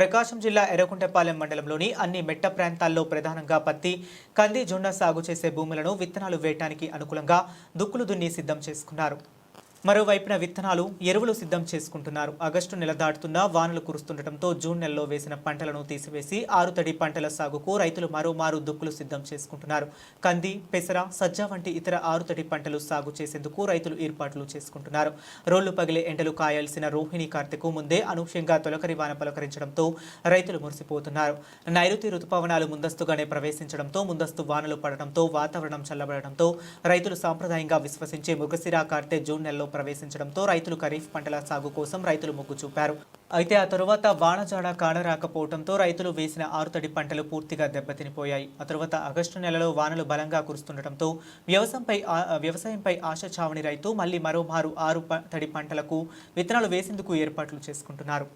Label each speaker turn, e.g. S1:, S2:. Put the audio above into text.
S1: ప్రకాశం జిల్లా ఎర్రకుంటపాలెం మండలంలోని అన్ని మెట్ట ప్రాంతాల్లో ప్రధానంగా పత్తి కంది జొన్న సాగు చేసే భూములను విత్తనాలు వేయటానికి అనుకూలంగా దుక్కులు దున్ని సిద్ధం చేసుకున్నారు. మరోవైపున విత్తనాలు ఎరువులు సిద్ధం చేసుకుంటున్నారు. ఆగస్టు నెల దాటుతున్నా వానలు కురుస్తుండటంతో జూన్ నెలలో వేసిన పంటలను తీసివేసి ఆరుతడి పంటల సాగుకు రైతులు మరోమారు దుక్కులు సిద్ధం చేసుకుంటున్నారు. కంది పెసర సజ్జ వంటి ఇతర ఆరుతడి పంటలు సాగు చేసేందుకు రైతులు ఏర్పాట్లు చేసుకుంటున్నారు. రోళ్ళు పగిలే ఎండలు కాయాల్సిన రోహిణి కార్తెకు ముందే అనూహ్యంగా తొలకరి వాన పలకరించడంతో రైతులు మురిసిపోతున్నారు. నైరుతి రుతుపవనాలు ముందస్తుగానే ప్రవేశించడంతో ముందస్తు వానలు పడడంతో వాతావరణం చల్లబడడంతో రైతులు సాంప్రదాయంగా విశ్వసించే మృగశిరా కార్తె జూన్ నెలలో ప్రవేశించడంతో రైతులు ఖరీఫ్ పంటల సాగు కోసం రైతులు మొగ్గు చూపారు. అయితే ఆ తరువాత వానజాడ కానరాకపోవడంతో రైతులు వేసిన ఆరుతడి పంటలు పూర్తిగా దెబ్బతినిపోయాయి. ఆ తరువాత ఆగస్టు నెలలో వానలు బలంగా కురుస్తుండటంతో వ్యవసాయంపై వ్యవసాయంపై ఆశ చావని రైతు మళ్ళీ మరోమారు ఆరు తడి పంటలకు విత్తనాలు వేసేందుకు ఏర్పాట్లు చేసుకుంటున్నారు.